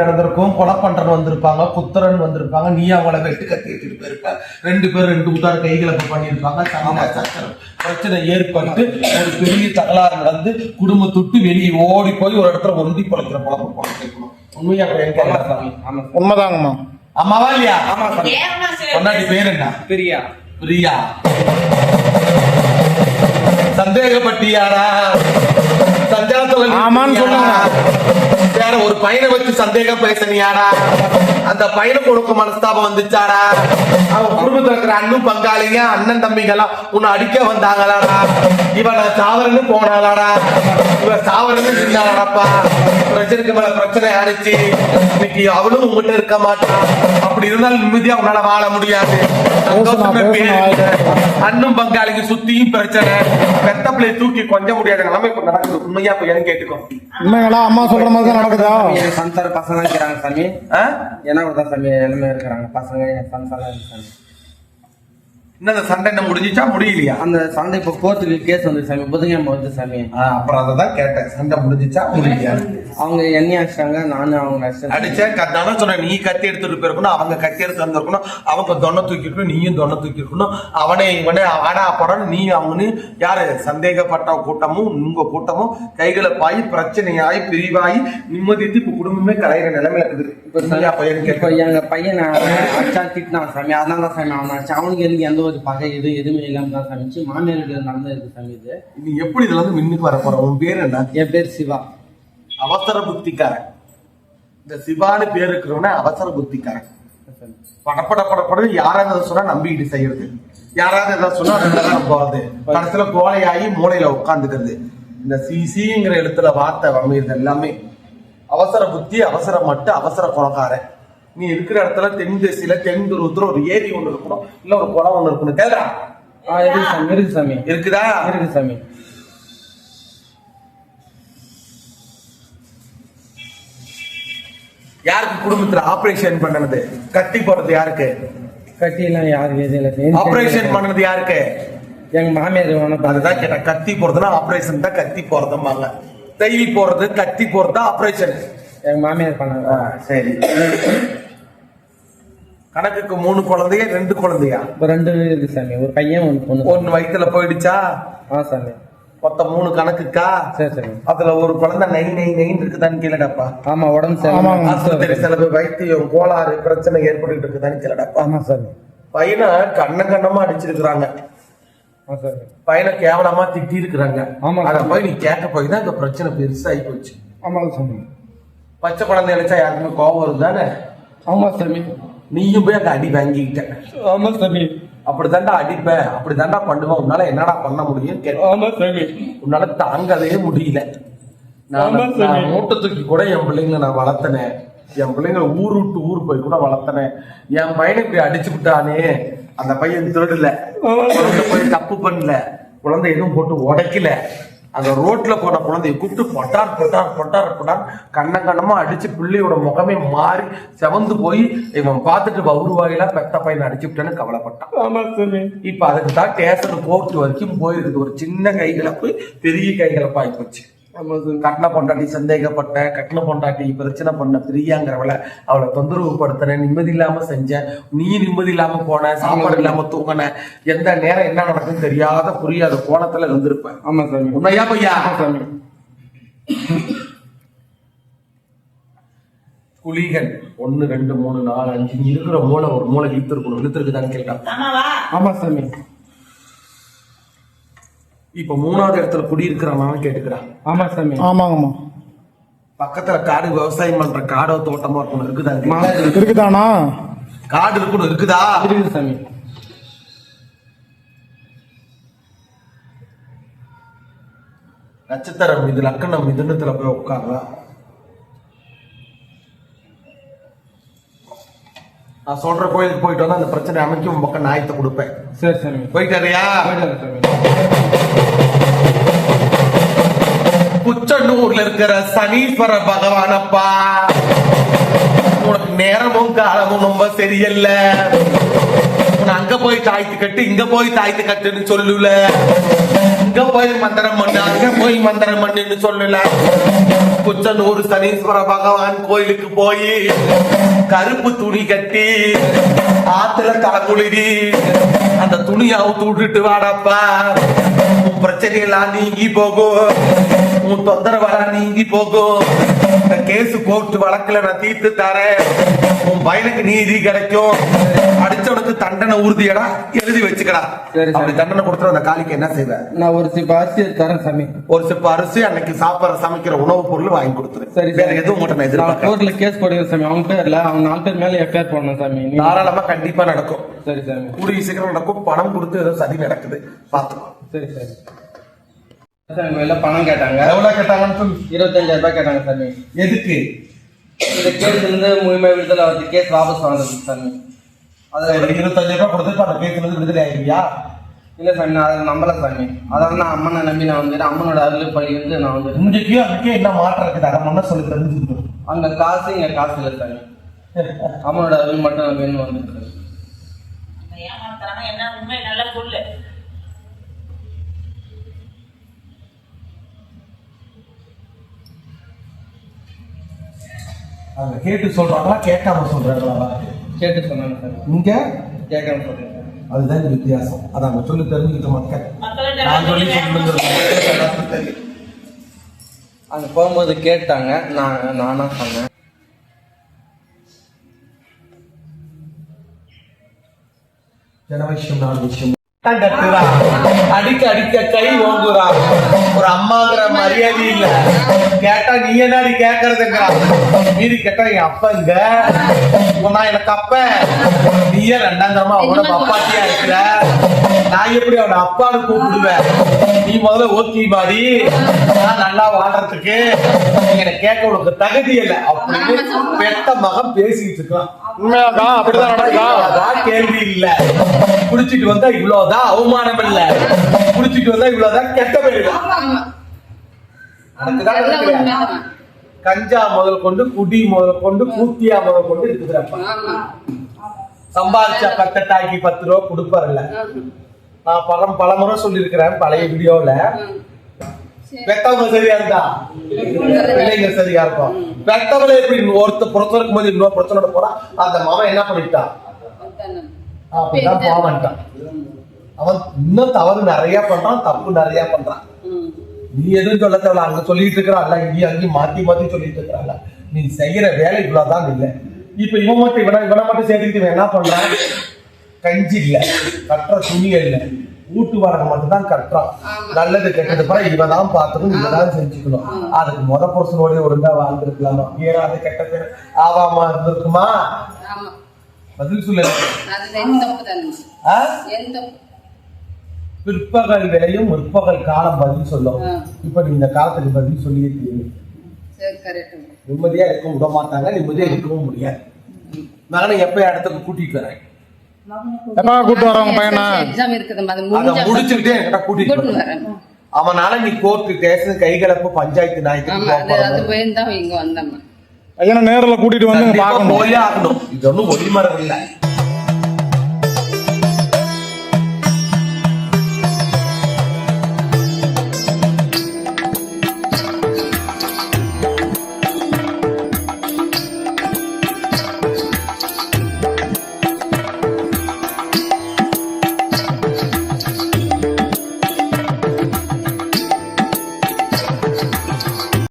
நடந்திருக்கும் கொலை பண்றன் வந்திருப்பாங்க குத்துறன் வந்திருப்பாங்க நீ அவங்கள வெட்டு கத்தி எடுத்துட்டு போயிருப்ப. ரெண்டு பேரும் ரெண்டு உத்தார கைகளை இப்ப பண்ணியிருப்பாங்க. சண்டை பிரச்சனை ஏற்பட்டு ஒரு பெரிய தகராறு நடந்து குடும்பத்துட்டு வெளியே ஓடி போய் ஒரு இடத்துல ஒண்டி பழக்கிற பழக்கம் பழக்கம் உண்மையா உண்மைதாங்கம்மா. அம்மாவா இல்லையா? ஆமா பொன்னாடி பேர் என்ன? பிரியா. பிரியா. சந்தேகப்பட்டியாரா? சஞ்சாரத்துல ஆமான்னு சொல்லுங்க. பையனை வச்சு சந்தேகம் பேசணியாடா அந்த பையனுக்கு உனக்கு மனஸ்தாபம் வந்துச்சாடா? அவன் குடும்பத்துல இருக்கிற அண்ணன் பங்காளிங்க அண்ணன் தம்பிங்கெல்லாம் உன்னை அடிக்க வந்தாங்களாடா? இவன் நான் சாவரன்னு போனாளாடா? இவன் சாவரன்னு நின்னாடாப்பா பிரச்சனைக்கு மேல பிரச்சனை ஆனிச்சு இன்னைக்கு அவளும் உங்ககிட்ட இருக்க மாட்டான் அப்படி இருந்தாலும் நிம்மதியா உன்னால வாழ முடியாது. அண்ணும் பங்காளிக்கு சுத்தியும் பிரச்சனை. பெத்த பிள்ளைய தூக்கி கொஞ்ச முடியாத நிலைமை இப்ப நடக்குது. உண்மையா எனக்கு கேட்டுக்கோ. உண்மைங்களா அம்மா சொல்ற மாதிரி தான் நடக்குதா? என் சந்தார பசங்க இருக்கிறாங்க சாமி? என்ன சாமி எல்லாமே இருக்கிறாங்க. பசங்க இருக்கு சாமி. என்ன இந்த சண்டை என்ன முடிஞ்சிச்சா? முடியலையா? அந்த சண்டை இப்போ கோர்ட்டுக்கு கேஸ் வந்து சாமி. புதன்கிழமை வந்து சாமி. அப்புறம் அதை தான் கேட்டேன். சண்டை முடிஞ்சிச்சா முடியலையா? அவங்க என்னையும் அடிச்சிட்டாங்க நானும் அவங்க அடிச்சேன் அடிச்ச கத்தான சொன்ன நீ கத்தி எடுத்துட்டு போயிருக்கணும் அவங்க கத்தி எடுத்து வந்திருக்கணும் அவங்க தொன்னை தூக்கிருக்கணும் நீயும் தொன்னை தூக்கிருக்கணும் அவனே இவனே ஆடா படம் நீ அவனு யாரு? சந்தேகப்பட்ட கூட்டமும் உங்க கூட்டமும் கைகளை பாய் பிரச்சனையாய் பிரிவாயி நிம்மதித்து இப்ப குடும்பமே கலையிற நிலைமையில இருக்குது. இப்போ எங்க பையன் அடிச்சா திட்டினான் சாமி. அதனால தான் சாமி அவன் அவனுக்கு எனக்கு எந்த ஒரு பகை இது எதுவுமே இல்லாம தான் சாமிச்சு மாமியார் வீட்டுல நடந்திருக்கு சாமி இது. நீ எப்படி இதுல இருந்து மின்னுக்கு வர போற உன் பேர் என்ன? என் பேர் சிவா. அவசர புத்திக்காரன். இந்த சிவான்னு பேர் இருக்கிறவன அவசர புத்திக்காரன். படப்பட படப்பட யாராவது எதை சொன்னா நம்பிக்கிட்டு செய்யறது. யாராவது எதாவது சொன்னா போறது கடைசியில கோலையாகி மூளையில உட்காந்துக்கிறது இந்த சி சிங்கிற எழுத்துல வார்த்தை அமையுது எல்லாமே. அவசர புத்தி அவசர மட்டு அவசர குணக்காரன். நீ இருக்கிற இடத்துல தென் திசையில தென் துருவத்துல ஒரு ஏரி ஒண்ணு இருக்கணும். இல்ல ஒரு குளம் ஒண்ணு இருக்கணும். கேளுடா. ஆ இருக்கு சாமி இருக்கு சாமி. இருக்குதா? இருக்கு சாமி. யாருக்கு குடும்பத்துல ஆபரேஷன் பண்ணது கத்தி போடுறது யாருக்கு? கட்டியெல்லாம் யாருக்கு? எதுவும் இல்லை. ஆபரேஷன் பண்ணது யாருக்கு? எங்க மாமியார் அதுதான் கேட்டேன். கத்தி போறதுன்னா ஆபரேஷன் தான் கத்தி போறதும்பாங்க தையி போறது கத்தி போறது தான் ஆபரேஷன் எங்க மாமியார் பண்ணாங்க. சரி. கணக்குக்கு மூணு குழந்தைய ரெண்டு குழந்தையா? இப்போ ரெண்டு இருக்கு சாமி. ஒரு பையன் ஒரு பொண்ணு ஒன்னு வயித்துல போயிடுச்சா? ஆ சாமி. மொத்தம் மூணு கணக்குக்கா? சரி சாமி அதுல ஒரு குழந்தை நை நை நைன்னு இருக்குதான்னு கேளுடப்பா. ஆமா உடம்பு. ஆஸ்பத்திரி சரி செலவு வைத்தியம் கோளாறு பிரச்சனை ஏற்பட்டு இருக்குதான்னு கேளுடப்பா. ஆமா சாமி. பையனை கண்ண கண்ணமா அடிச்சிருக்கிறாங்க. ஆ சாமி. பையனை கேவலமா திட்டி இருக்கிறாங்க ஆமா. அத போய் நீ கேட்க போய் தான் இந்த பிரச்சனை பெருசாகி போச்சு. ஆமாங்க சாமி. பச்சை குழந்தை நினைச்சா யாருக்குமே கோபம் வரும் தானே ஆமா சாமி. நீயும் போய் அங்க அடி வாங்கிக்கிட்ட. ஆமா சாமி. அப்படிதான்டா அடிப்ப. அப்படிதான்டா பண்ணுவேன் உன்னால என்னடா பண்ண முடியும் கேட்ட. ஆமா சாமி. உன்னால தாங்கவே முடியல. நான் மூட்டை தூக்கி கூட என் பிள்ளைங்களை நான் வளர்த்தனேன் என் பிள்ளைங்களை ஊர் விட்டு ஊர் போய் கூட வளர்த்தனேன் என் பையனை இப்படி அடிச்சு விட்டானே. அந்த பையன் திருடல. போய் தப்பு பண்ணல. குழந்தை எதுவும் போட்டு உடைக்கல. அந்த ரோட்ல போன குழந்தைய கூப்பிட்டு பொட்டார் பொட்டார் பொட்டார் பொட்டார். கண்ண கண்ணமா அடிச்சு பிள்ளையோட முகமே மாறி செவந்து போய் இவன் பார்த்துட்டு வவுருவாயில பெத்த பையனை அடிச்சு விட்டான்னு கவலைப்பட்டான். இப்ப அதுக்கு தான் ஸ்டேஷன் கோர்ட் வரைக்கும் போயிருக்குது ஒரு சின்ன கைகலப்பு பெரிய கைகலப்பு ஆகி போச்சு. ஆமா சாமி கட்டின பொண்டாட்டி சந்தேகப்பட்ட கட்டின பொண்டாட்டி பிரச்சனை பண்ண பிரியாங்கிறவள அவளை தொந்தரவு படுத்தின நிம்மதி இல்லாம செஞ்சேன் நீ நிம்மதி இல்லாம போன சாப்பாடு இல்லாம தூங்கின எந்த நேரம் என்ன நடக்குன்னு தெரியாத புரியாத கோணத்துல இருந்திருப்பேன். ஆமா சாமி. உண்மையா பையா? ஆமா சாமி. குழிகள் ஒன்னு ரெண்டு மூணு நாலு அஞ்சு இருக்கிற மூளை ஒரு மூளை இழுத்துருக்கணும் இழுத்துருக்குதான்னு கேட்டான் ஆமாவா? ஆமா சாமி. இப்ப மூணாவது இடத்துல குடியிருக்கிறானான்னு கேட்டுக்கிறான் ஆமா சாமி. ஆமாங்கம்மா. பக்கத்துல காடு விவசாயம் பண்ற காடோ தோட்டமோ இருக்கணும் இருக்குதாங்க மழை இருக்குதானா? காடு இருக்கணும் இருக்குதா? இருக்குது சாமி. நட்சத்திரம் இது லக்கணம் மிதுனத்துல போய் உட்கார்றா. நான் சொல்ற கோயிலுக்கு போயிட்டு வந்து அந்த பிரச்சனை அமைக்கும். பக்கம் நாயத்தை கொடுப்பேன். சரி சாமி. போயிட்டாரியா குச்சனூர்ல இருக்கிற சனீஸ்வர பகவானப்பா. உனக்கு நேரமும் காலமும் ரொம்ப சரியில்ல. அங்க போய் தாய்த்து கட்டு இங்க போய் தாய்த்து கட்டுன்னு சொல்லுல. இங்க போய் மந்திரம் பண்ணு? அங்க போய் மந்திரம் பண்ணுன்னு சொல்லல. குச்சனூர் சனீஸ்வர பகவான் கோயிலுக்கு போய் கருப்பு துணி கட்டி ஆத்துல தலைக்குளிரி அந்த துணியை அவுத்து விட்டுட்டு வாடாப்பா. உன் பிரச்சனை எல்லாம் நீங்கி போகும். உன் தொந்தரவெல்லாம் நீங்கி போகும். இந்த கேஸ் கோர்ட் வழக்குல நான் தீர்த்து தரேன். உன் பையனுக்கு நீதி கிடைக்கும். அடிச்சவனுக்கு தண்டனை உறுதியடா எழுதி வச்சுக்கடா. அப்படி தண்டனை கொடுத்துற அந்த காலிக்கு என்ன செய்வேன் நான் ஒரு சிப்ப அரிசி தரேன் சாமி. ஒரு சிப்ப அரிசி அன்னைக்கு சாப்பிடுற சமைக்கிற உணவுப் பொருள் வாங்கி கொடுத்துரு. சரி வேற எதுவும் மட்டும் நான் எதிர்பார்க்கறேன் கோர்ட்ல கேஸ் போடுங்க சாமி. அவங்க பேர்ல அவங்க நாலு பேர் மேல எஃப்ஐஆர் போடணும் சாமி. தாராளமா கண்டிப்பா நடக்கும். சரி சாமி. கூடிய சீக்கிரம் நடக்கும். பணம் கொடுத்து ஏதோ சதி நடக்குது. பாத்துக்கோ. சரி சரி. பணம் கேட்டாங்க. எவ்வளவு கேட்டாங்கன்னு சொல்லு. இருபத்தஞ்சாயிரம் ரூபாய் கேட்டாங்க சாமி எதுக்கு? இந்த கேஸ் இருந்து முழுமை விடுதலை வந்து கேஸ் வாபஸ் வாங்குறது சாமி அதுல ஒரு இருபத்தஞ்சு ரூபாய் கொடுத்து இப்ப அந்த கேஸ்ல இருந்து விடுதலை ஆயிருவியா? இல்ல சாமி நான் அதை நம்பல சாமி அதாவது நான் அம்மனை நம்பி நான் வந்துட்டு அம்மனோட அருள் பள்ளி வந்து நான் வந்து இங்கேயும் அங்கேயும் என்ன மாற்றம் இருக்குது? அதை முன்ன சொல்லி தெரிஞ்சுக்கணும் அங்க காசு இங்க காசு இல்லை சாமி அம்மனோட அருள் மட்டும் வேணும் வந்துருக்கு என்ன உண்மை நல்லா சொல்லு. அவங்க கேட்டு சொல்றாங்களா? கேட்காம சொல்றாங்களா? கேட்டு சொன்னாங்க சாமி இங்க? கேட்காம சொல்றேன் சாமி அதுதான் வித்தியாசம். அதை அவங்க சொல்லி தெரிஞ்சுக்கிட்ட மக்கள். நான் சொல்லி தெரியும். அங்க போகும்போது கேட்டாங்க. நான் நானா சொன்னேன். ஜன விஷயம் நாலு விஷயம் கட்டுறா. அடிக்க அடிக்க கை ஓங்குறா. ஒரு அம்மாங்கிற மரியாதை இல்ல. கேட்டா நீ என்னடி கேக்குறதுங்கிறா. மீறி கேட்டா என் அப்பா இங்க. உன்னா எனக்கு அப்ப. நீயே ரெண்டாம் தரமா அவனோட அப்பாட்டியா இருக்கிற. நான் எப்படி அவன அப்பான்னு கூப்பிடுவேன்? நீ முதல்ல ஓகே பாடி. நான் நல்லா வாழ்றதுக்கு. நீ எனக்கு கேட்க உனக்கு தகுதி இல்லை. அப்படின்னு பெத்த மகன் பேசிட்டு இருக்கான். உண்மையாக்கா அப்படிதான் நடக்குதா? கேள்வி இல்ல. குடிச்சிட்டு வந்தா இவ்வளவுதான் அவமானம் இல்ல. குடிச்சிட்டு வந்தா இவ்வளவுதான் கெட்ட பேரு? கஞ்சா முதல் கொண்டு குடி முதல் கொண்டு கூத்தியா முதல் கொண்டு இருக்குதுப்பா சம்பாதிச்ச பத்தட்டாக்கி பத்து ரூபா கொடுப்பாருல்ல. நான் பலம் பல முறை சொல்லியிருக்கிறேன் பழைய வீடியோல. பெத்தவங்க சரியா இருந்தா பிள்ளைங்க சரியா இருக்கும் பெத்தவங்களே எப்படி ஒருத்த புறத்துல இருக்கும்போது இன்னொரு பிரச்சனை போறா அந்த மாமன் என்ன பண்ணிட்டான் அப்படிதான் பாவன்ட்டான் அவன் இன்னும் தவறு நிறைய பண்றான் தப்பு நிறைய பண்றான். நீ எதுவும் சொல்ல தேவையில்ல. அங்க சொல்லிட்டு இருக்கிறான்ல இங்கேயும் அங்கேயும் மாத்தி மாத்தி சொல்லிட்டு இருக்கிறான்ல. நீ செய்யற வேலை இவ்வளவுதான் இல்ல. இப்ப இவன் மட்டும் இவனை இவனை மட்டும் சேர்த்துக்கிட்டு என்ன பண்றான்? கஞ்சி இல்ல. கட்டுற துணி இல்ல. வீட்டு வாடகை மட்டும் தான் கட்டுறான் நல்லது கெட்டது பிறகு இவன் தான் பார்த்துக்கணும் இவன் தான் செஞ்சுக்கணும். அதுக்கு முத புருஷனோட ஒழுங்கா வாழ்ந்துருக்கலாமா? ஏறாது கெட்ட பேர் ஆவாமா இருந்திருக்குமா? பதில் சொல்லு. பிற்பகல் விளையும் முற்பகல் காலம் பதில் சொல்லும். இப்ப நீ இந்த காலத்துக்கு பதில் சொல்லியே கரெக்ட் நிம்மதியா இருக்க விட மாட்டாங்க நிம்மதியா இருக்கவும் முடியாது. மகனை எப்ப இடத்துக்கு கூட்டிட்டு வரேன். எப்பா கூட்டு வரவங்க பையனா? எக்ஸாம் இருக்குது அது முடிஞ்ச முடிச்சுக்கிட்டே என்கிட்ட கூட்டிட்டு கூட்டிட்டு வரேன் வரேன். அவனால நீ கோர்ட்டு ஸ்டேஷன் கைகலப்பு பஞ்சாயத்து ஆமா அது அது போக போயிருந்தா இங்க வந்தோம்மா. பையனை நேரில் கூட்டிட்டு வந்து பார்க்கணும். போயே ஆகணும். இது ஒண்ணும் ஒளிமரம் இல்ல.